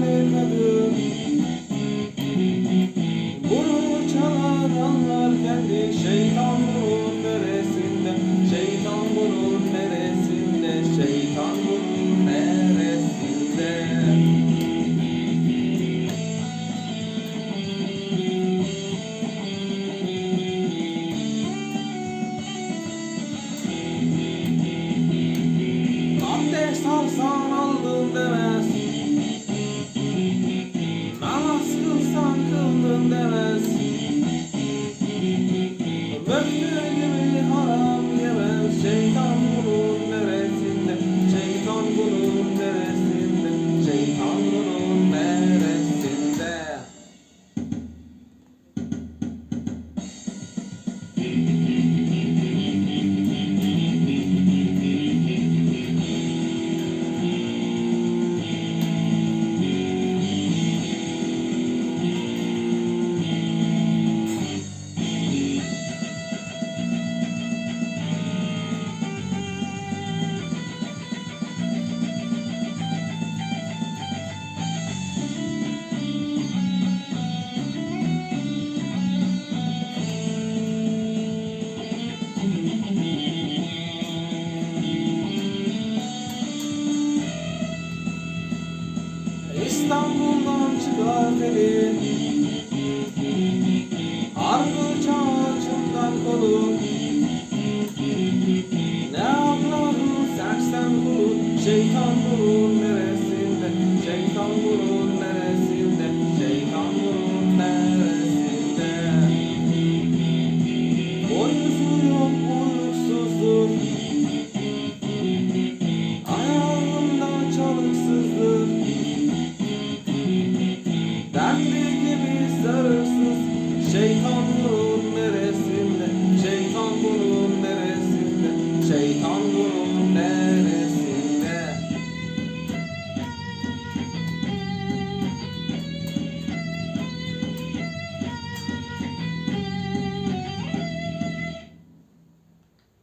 kadın Gurur çalar anlar kendi. Şeytan gurur neresinde? Şeytan gurur neresinde? Şeytan gurur neresinde? Kardeş salsan aldın deme. Möftü gibi haram yemez Şeytan İstanbul'dan çıkar deli Ardıç ağacından kolu Ne avladı sersem kulu Şeytan bunun neresinde? Şeytan bunun straight on the road.